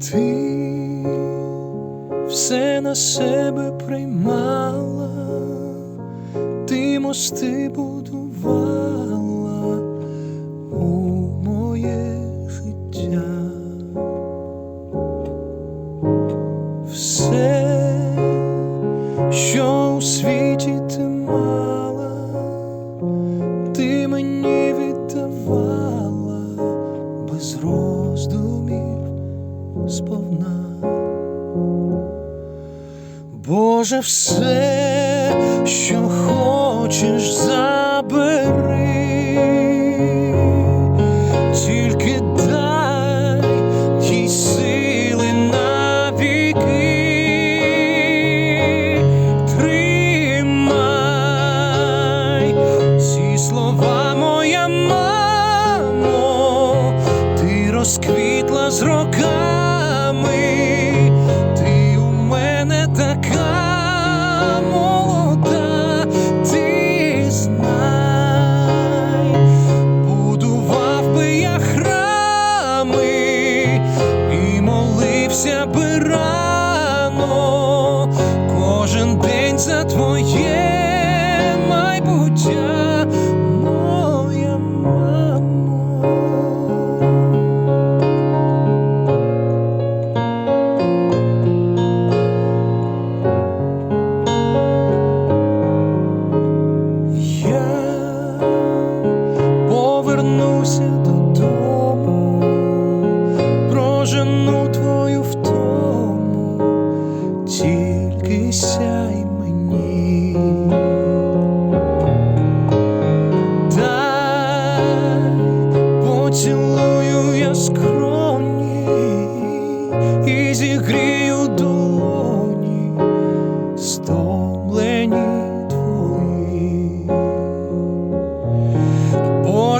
Ти все на себе приймала, ти мости будувала у моє життя. Все, що у світі Боже, все, що хочеш, забери, тільки дай їй сили на віки, тримай ці слова, моя мамо, ти розквітла з роками, молився би рано кожен день за твоє майбуття, повернуся додому, прожену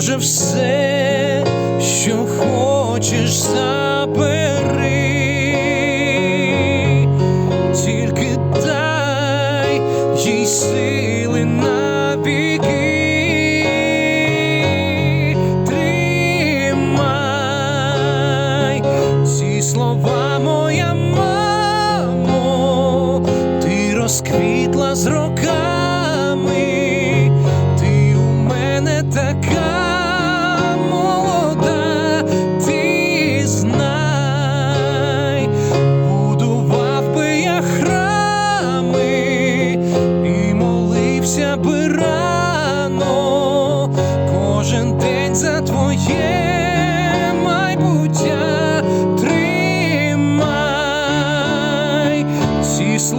Боже, все, що хочеш, забери, тільки дай їй сили на віки, тримай ці слова,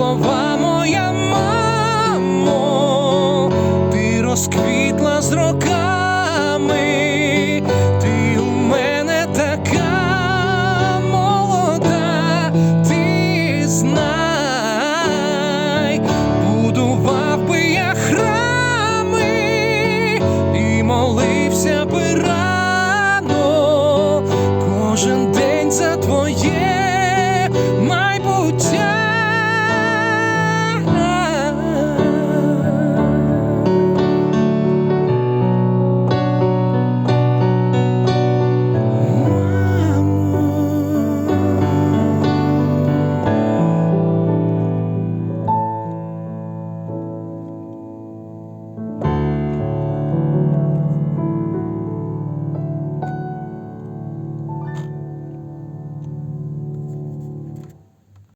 ці слова, моя мамо, ти розквітла з роками, ти у мене така молода, ти знай, будував би храми і молився би